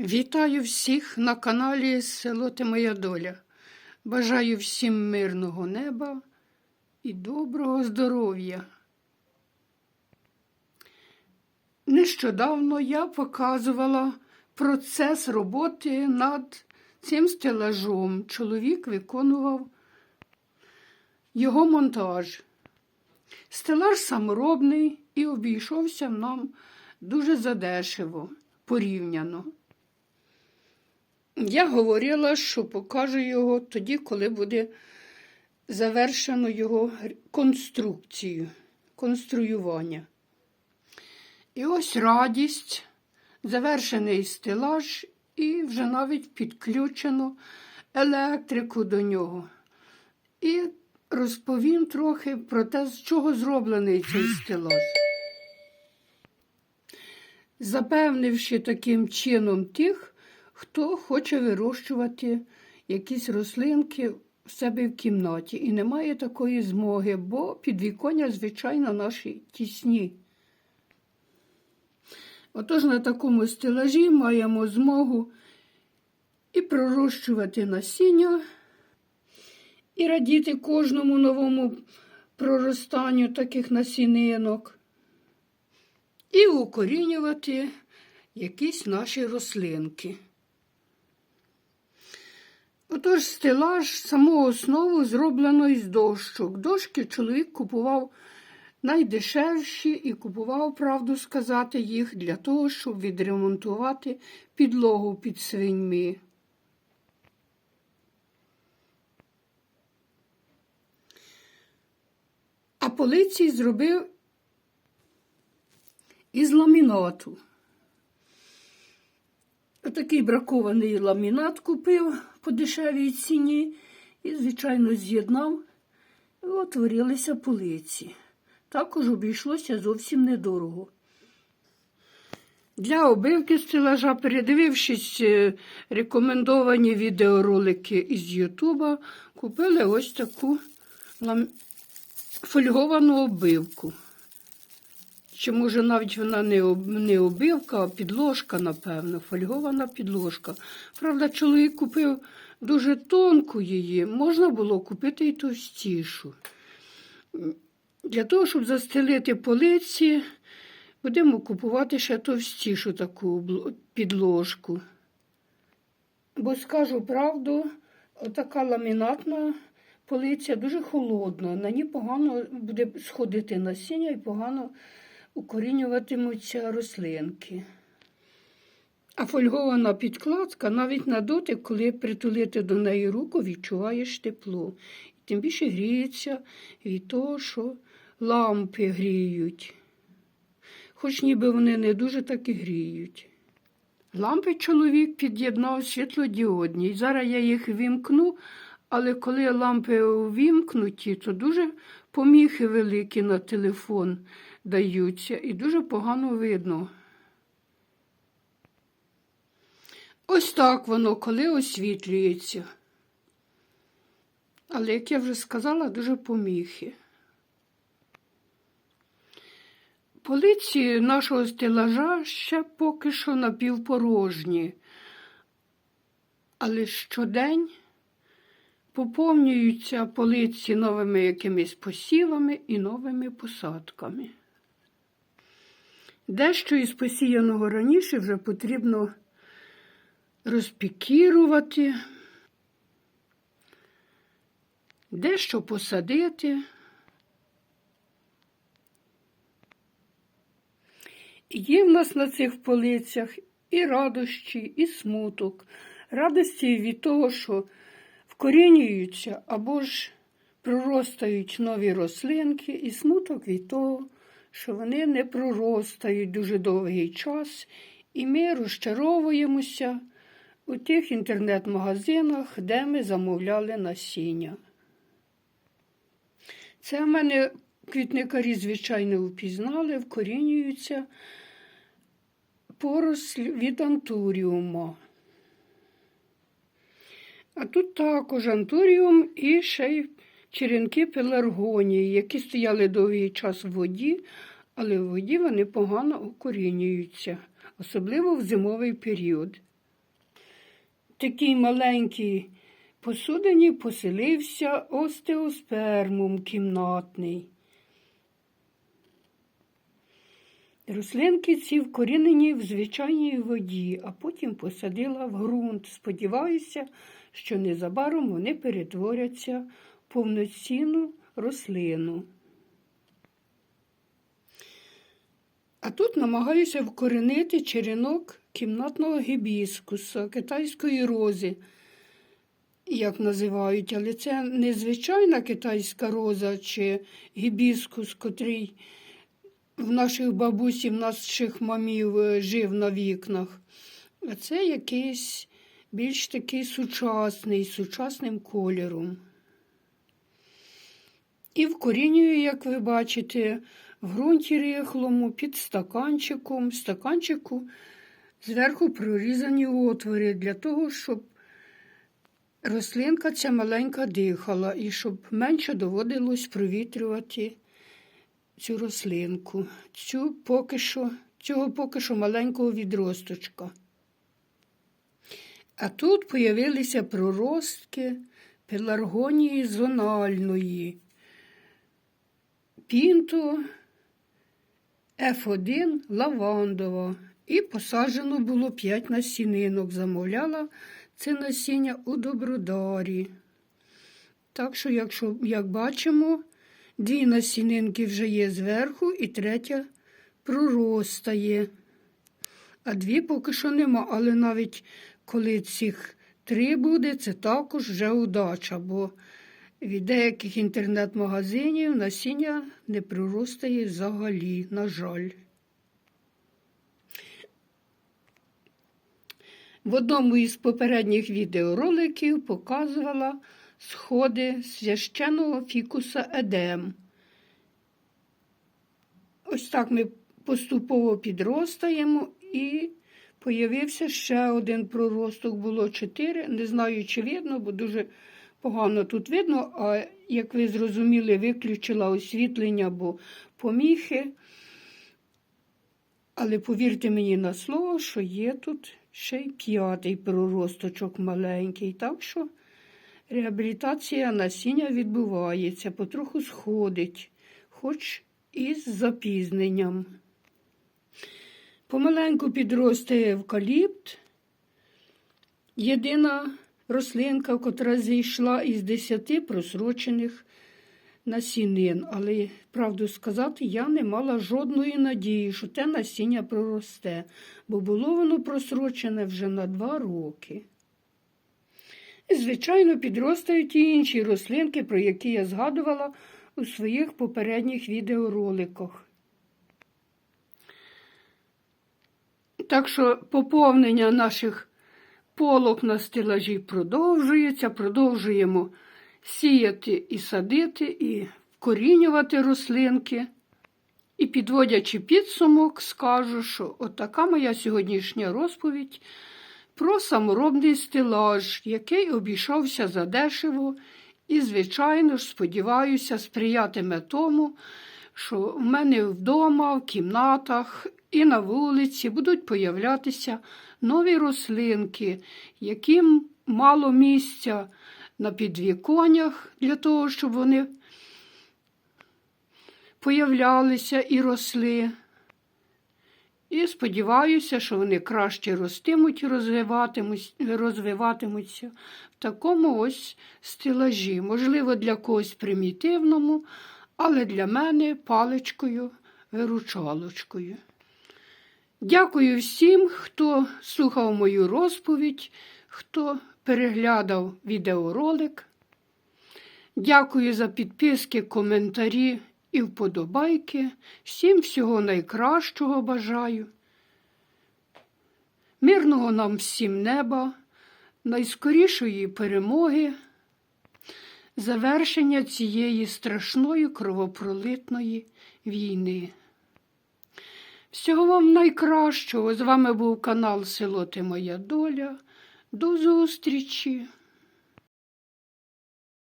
Вітаю всіх на каналі Село Ти Моя Доля. Бажаю всім мирного неба і доброго здоров'я. Нещодавно я показувала процес роботи над цим стелажом. Чоловік виконував його монтаж. Стелаж саморобний і обійшовся нам дуже задешево порівняно. Я говорила, що покажу його тоді, коли буде завершено його конструкцію, конструювання. І ось радість, завершений стелаж, і вже навіть підключено електрику до нього. І розповім трохи про те, з чого зроблений цей стелаж. Запевнивши таким чином тих, хто хоче вирощувати якісь рослинки в себе в кімнаті і не має такої змоги, бо підвіконня, звичайно, наші тісні. Отож на такому стелажі маємо змогу і пророщувати насіння, і радіти кожному новому проростанню таких насінинок, і укорінювати якісь наші рослинки. Отож, стелаж, саму основу зроблено із дощок. Дошки чоловік купував найдешевші і купував, правду сказати, їх для того, щоб відремонтувати підлогу під свиньми. А полиці зробив із ламінату. Отакий бракований ламінат купив по дешевій ціні і, звичайно, з'єднав і утворилися полиці. Також обійшлося зовсім недорого. Для обивки стелажа, передивившись е, рекомендовані відеоролики із Ютуба, купили ось таку фольговану обивку. Чи може навіть вона не об- не обивка, а підложка, напевно, фольгована підложка. Правда, чоловік купив дуже тонку її, можна було купити і товстішу. Для того, щоб застелити полиці, будемо купувати ще товстішу таку підложку. Бо скажу правду, отака ламінатна полиця дуже холодна. На ній погано буде сходити насіння і погано укорінюватимуться рослинки. А фольгована підкладка навіть на дотик, коли притулити до неї руку, відчуваєш тепло. І тим більше гріється від того, що лампи гріють. Хоч ніби вони не дуже так і гріють. Лампи чоловік під'єднав світлодіодні. І зараз я їх вімкну, але коли лампи увімкнуті, то дуже поміхи великі на телефон даються і дуже погано видно. Ось так воно, коли освітлюється. Але, як я вже сказала, дуже поміхи. Полиці нашого стелажа ще поки що напівпорожні, але щодень поповнюються полиці новими якимись посівами і новими посадками. Дещо із посіяного раніше вже потрібно розпікірувати, дещо посадити. Є в нас на цих полицях і радощі, і смуток. Радості від того, що вкорінюються або ж проростають нові рослинки, і смуток від того, що вони не проростають дуже довгий час, і ми розчаровуємося у тих інтернет-магазинах, де ми замовляли насіння. Це в мене квітникарі, звичайно, впізнали, вкорінюються поросль від антуріума. А тут також антуріум і ще й черенки пеларгонії, які стояли довгий час в воді, але в воді вони погано укорінюються, особливо в зимовий період. такій маленькій посудині поселився остеоспермум кімнатний. Рослинки ці вкорінені в звичайній воді, а потім посадила в ґрунт. Сподіваюся, що незабаром вони перетворяться в повноцінну рослину. А тут намагаюся вкоренити черенок кімнатного гібіскуса, китайської рози, як називають, але це не звичайна китайська роза чи гібіскус, котрий в наших бабусів, наших мамів е, жив на вікнах. А це якийсь більш такий сучасний, сучасним кольором. І вкорінюю, як ви бачите, в ґрунті рихлому під стаканчиком. В стаканчику зверху прорізані отвори для того, щоб рослинка ця маленька дихала і щоб менше доводилось провітрювати цю рослинку, цю поки що, цього поки що маленького відросточка. А тут появилися проростки пеларгонії зональної, пінту F1 лавандова. І посаджено було 5 насінинок. Замовляла це насіння у Добродарі. Так що, якщо, як бачимо, дві насінинки вже є зверху, і третя проростає. А дві поки що нема. Але навіть коли цих три буде, це також вже удача, бо від деяких інтернет-магазинів насіння не проростає взагалі, на жаль. В одному із попередніх відеороликів показувала сходи священного фікуса Едем. Ось так ми поступово підростаємо і появився ще один проросток, було чотири. Не знаю, чи видно, бо дуже погано тут видно, а як ви зрозуміли, виключила освітлення, бо поміхи. Але повірте мені на слово, що є тут ще й п'ятий проросточок маленький. Так що реабілітація насіння відбувається, потроху сходить, хоч і з запізненням. Помаленьку підростає евкаліпт. Єдина рослинка, котра зійшла із десяти просрочених насінин. Але, правду сказати, я не мала жодної надії, що те насіння проросте, бо було воно просрочене вже на два роки. Звичайно, підростають і інші рослинки, про які я згадувала у своїх попередніх відеороликах. Так що поповнення наших полок на стелажі продовжується, продовжуємо сіяти і садити, і вкорінювати рослинки. І підводячи підсумок, скажу, що отака моя сьогоднішня розповідь про саморобний стелаж, який обійшовся задешево і, звичайно ж, сподіваюся, сприятиме тому, що в мене вдома, в кімнатах і на вулиці будуть появлятися нові рослинки, яким мало місця на підвіконнях для того, щоб вони появлялися і росли. І сподіваюся, що вони краще ростимуть і розвиватимуться в такому ось стелажі. Можливо, для когось примітивному, але для мене паличкою, виручалочкою. Дякую всім, хто слухав мою розповідь, хто переглядав відеоролик. Дякую за підписки, коментарі і вподобайки. Всім всього найкращого бажаю. Мирного нам всім неба, найскорішої перемоги, завершення цієї страшної кровопролитної війни. Всього вам найкращого. З вами був канал Село Ти Моя Доля. До зустрічі!